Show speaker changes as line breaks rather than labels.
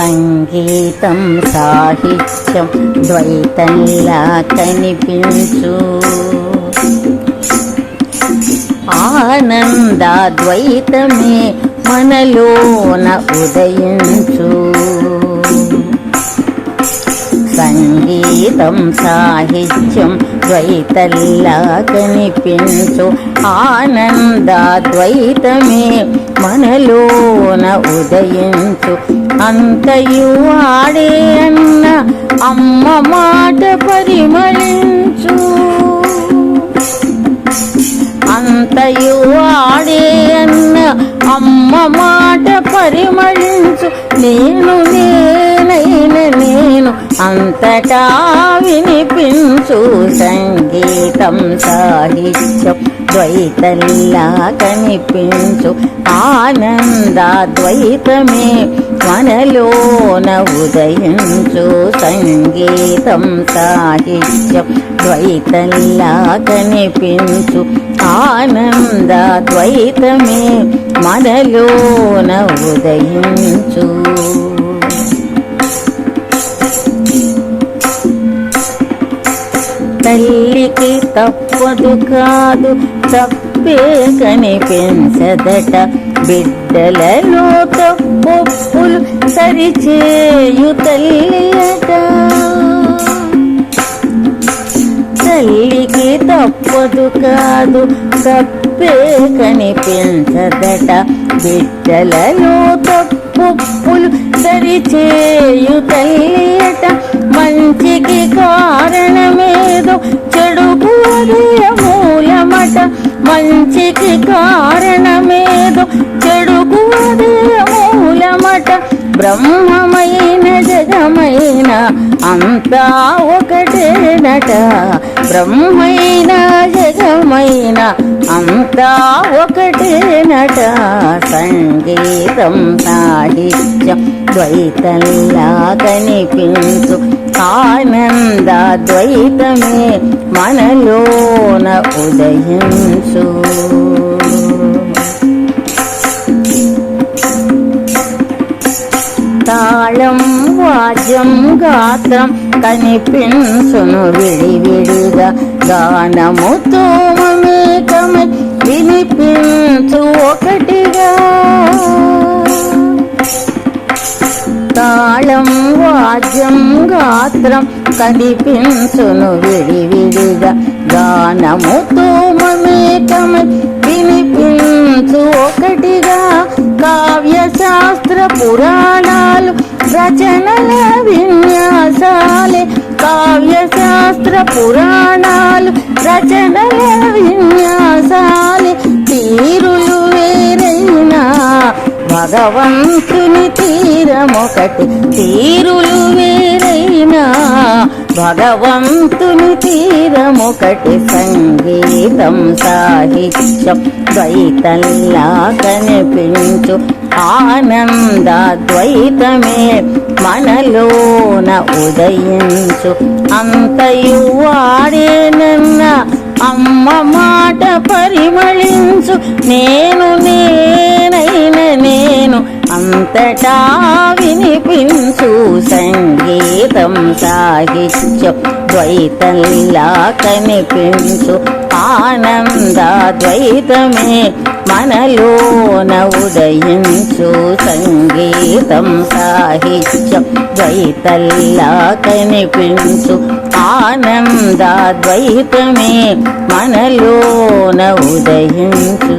సంగీతం సాహిత్యం ద్వైతంలా కనిపించు. ఆనందాద్వైతమే మనలోన ఉదయించు. సంగీతం సాహిత్యం ద్వైతల్లా కనిపించు ఆనందాద్వైతమే మనలోన ఉదయించు. అంతయు ఆడే అన్న అమ్మ మాట పరిమళించు. అంతయు ఆడే అన్న అమ్మ మాట పరిమళించు. నేను నేనైన నేను అంతటా వినిపించు సంగీతం సాహిత్యం ద్వైతల్లా కనిపించు. ఆనందాద్వైతమే మనలోన ఉదయించు సంగీతం సాహిత్యం ద్వైతల్లా కనిపించు. ఆనందాద్వైతమే మనలోన ఉదయించు. తల్లికి తప్పదు కాదు తప్పే కనిపించదట. బిడ్డలలో తప్పులు సరిచేయు తల్లియట. తల్లికి తప్పదు కాదు తప్పే కనిపించదట. బిడ్డలలో తప్పు తప్పులు సరిచేయు తల్లియట మంచికి కారణమేదో చెడుకు అదే మూలమట మంచికి కారణమేదో చెడుకు అదే మూలమట బ్రహ్మమైన జగమైన అంతా ఒకటేనట బ్రహ్మైన అయినా అంతా ఒకటేనట సంగీతం సాహిత్యం ద్వైతంలా కనిపించు ఆనంద ద్వైతమే మనలోన ఉదయించు. తాళం వాద్యం గాత్రం కనిపించును విడివిడిగా. గానముతో మమేకమై వినిపించు ఒకటిగా తాళం వాద్యం గాత్రం కనిపించును విడివిడిగా. గానముతో మమేకమై వినిపించు ఒకటిగా కావ్య శాస్త్ర కావ్య శాస్త్ర పురాణాలు రచనల విన్యాసాలే తీరులు వేరైనా. భగవంతుని తీరమొకటి తీరులు వేరైనా. భగవంతుని తీరమొకటి సంగీతం సాహిత్యం ద్వైతల్లా కనిపించు ఆనందాద్వైతమే మనలోన ఉదయించు. అంతయు వాడేనన్న అమ్మ మాట పరిమళించు. నేను నే అంతటా వినిపించు సంగీతం సాహిత్యం ద్వైతల్లా కనిపించు ఆనంద ద్వైతమే మనలోన ఉదయించు సంగీతం సాహిత్యం ద్వైతల్లా కనిపించు ఆనంద ద్వైతమే మనలోన ఉదయించు